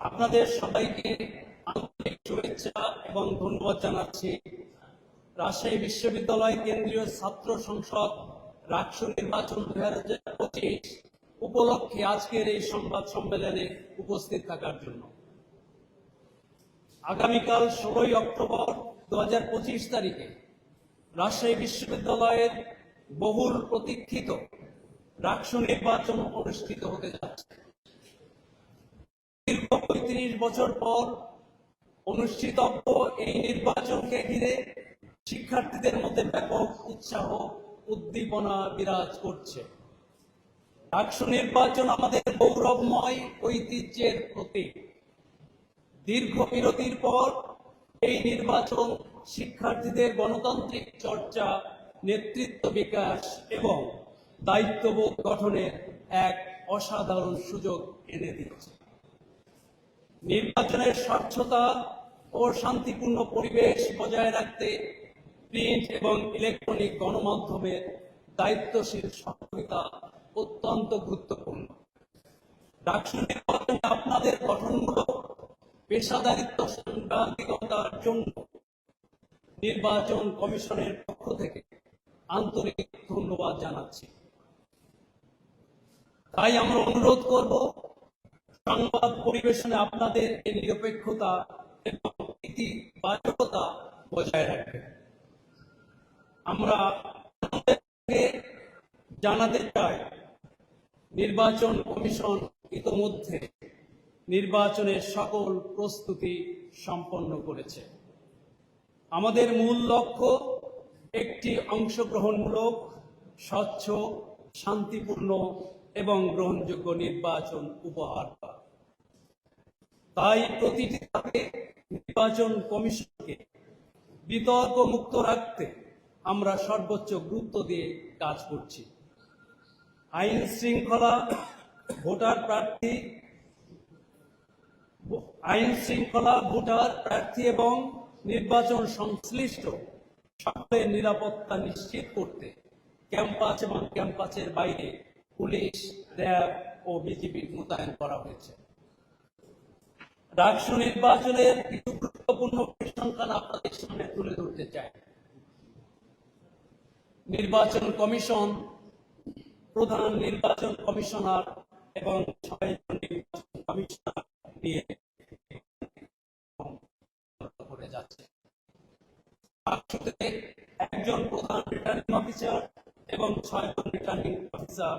আপনাদের সবাইকে আন্তরিক শুভেচ্ছা এবং ধন্যবাদ জানাচ্ছি। রাজশাহী বিশ্ববিদ্যালয় কেন্দ্রীয় ছাত্র সংসদ রাষ্ট্র নির্বাচন দুই হাজার পঁচিশ উপলক্ষে আজকের এই সংবাদ সম্মেলনে উপস্থিত থাকার জন্য। আগামীকাল ষোলোই অক্টোবর দু হাজার পঁচিশ তারিখে রাজশাহী বিশ্ববিদ্যালয়ের বহুল প্রতীক্ষিত রাষ্ট্র নির্বাচন অনুষ্ঠিত হতে যাচ্ছে। দীর্ঘ পঁয়ত্রিশ বছর পর অনুষ্ঠিতব্য এই নির্বাচনকে ঘিরে শিক্ষার্থীদের মধ্যে ব্যাপক উৎসাহ, উদ্দীপনা বিরাজ করছে। নির্বাচন আমাদের গৌরবময় ঐতিহ্যের প্রতীক। দীর্ঘ বিরতির পর এই নির্বাচন শিক্ষার্থীদের গণতান্ত্রিক চর্চা, নেতৃত্ব বিকাশ এবং দায়িত্ববোধ গঠনের এক অসাধারণ সুযোগ এনে দিচ্ছে নির্বাচনের স্বচ্ছতা ও শান্তিপূর্ণ পরিবেশ বজায় রাখতে প্রিন্ট এবং ইলেকট্রনিক গণমাধ্যমের দায়িত্বশীল সহযোগিতা অত্যন্ত গুরুত্বপূর্ণ। ডাকসু নির্বাচনে আপনাদের গঠনমূলক পেশাদারিত্ব সাংবাদিকতার জন্য নির্বাচন কমিশনের পক্ষ থেকে আন্তরিক ধন্যবাদ জানাচ্ছি। তাই আমরা অনুরোধ করব সংবাদ পরিবেশনে আপনাদের এই নিরপেক্ষতা এবং ইতিবাচকতা বজায় রাখবেন আমরা জানাতে চাই, নির্বাচন কমিশন ইতোমধ্যে নির্বাচনের সকল প্রস্তুতি সম্পন্ন করেছে। আমাদের মূল লক্ষ্য একটি অংশগ্রহণমূলক, স্বচ্ছ, শান্তিপূর্ণ এবং গ্রহণযোগ্য নির্বাচন উপহার দেওয়া তাই প্রতিটি ধাপে নির্বাচন কমিশনকে বিতর্ক মুক্ত রাখতে আমরা সর্বোচ্চ গুরুত্ব দিয়ে কাজ করছি। আইন শৃঙ্খলা ভোটার প্রার্থী, আইন শৃঙ্খলা ভোটার প্রার্থী এবং নির্বাচন সংশ্লিষ্ট সকলের নিরাপত্তা নিশ্চিত করতে ক্যাম্পাস এবং ক্যাম্পাসের বাইরে পুলিশ র্যাব ও বিজিবি মোতায়েন করা হয়েছে। রাষ্ট্র নির্বাচনের কিছু গুরুত্বপূর্ণ পরিসংখ্যান আপনাদের সামনে তুলে ধরতে চাই। নির্বাচন কমিশন, প্রধান নির্বাচন কমিশনার এবং ছয়জন নির্বাচন কমিশনার নিয়ে একজন প্রধান রিটার্নিং অফিসার এবং ছয়জন রিটার্নিং অফিসার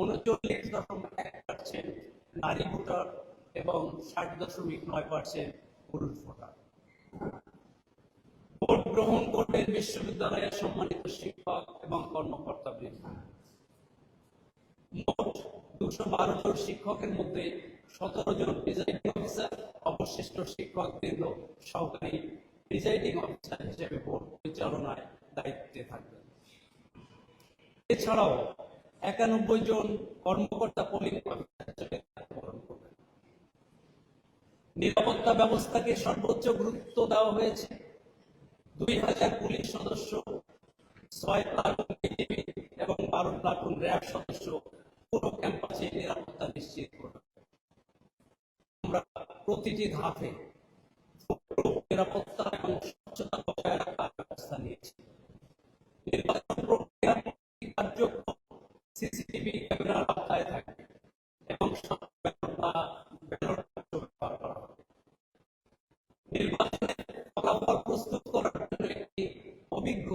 উনচল্লিশ দশমিক এক পার্সেন্ট নারী ভোটার এবং ষাট দশমিক নয় পার্সেন্ট পুরুষ ভোটার। ভোট গ্রহণ করবেন বিশ্ববিদ্যালয়ের সম্মানিত শিক্ষক এবং কর্মকর্তা মোট দুশো বারো জন শিক্ষকের মধ্যে সতেরো জন প্রিজাইডিং অফিসার অবশিষ্ট শিক্ষক বৃন্দ সহকারী প্রিজাইডিং অফিসার হিসেবে ভোট পরিচালনায় দায়িত্বে থাকবেন। এছাড়াও একানব্বই জন কর্মকর্তা পোলিং অফিসার হিসেবে দায়িত্ব পালন করবেন। নিরাপত্তা ব্যবস্থাকে সর্বোচ্চ গুরুত্ব দেওয়া হয়েছে। দুই হাজার পুলিশ সদস্য, ছয় প্লাটুন বিজিবি এবং বারো প্লাটুন র্যাব সদস্য পুরো ক্যাম্পাসে নিরাপত্তা নিশ্চিত করবে। আমরা প্রতিটি ধাপে নিরাপত্তা এবং স্বচ্ছতা বজায় রাখার ব্যবস্থা নিয়েছি। নির্বাচন নির্বাচনের ফলাফল প্রস্তুত করার জন্য একটি অভিজ্ঞ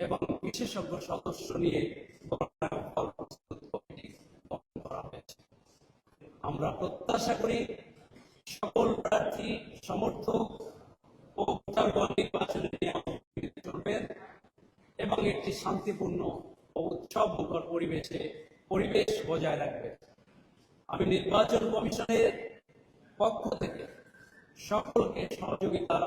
এবং বিশেষজ্ঞ সদস্য নিয়ে ফল প্রস্তুত কমিটি গঠন করা হয়েছে আমরা প্রত্যাশা করি সকল প্রার্থী সমর্থক ও ভোটারগণ নির্বাচনে চলবেন এবং একটি শান্তিপূর্ণ ও উৎসবমুখর পরিবেশে পরিবেশ বজায় রাখবে আমি নির্বাচন কমিশনের পক্ষ থেকে সকলকে সহযোগিতা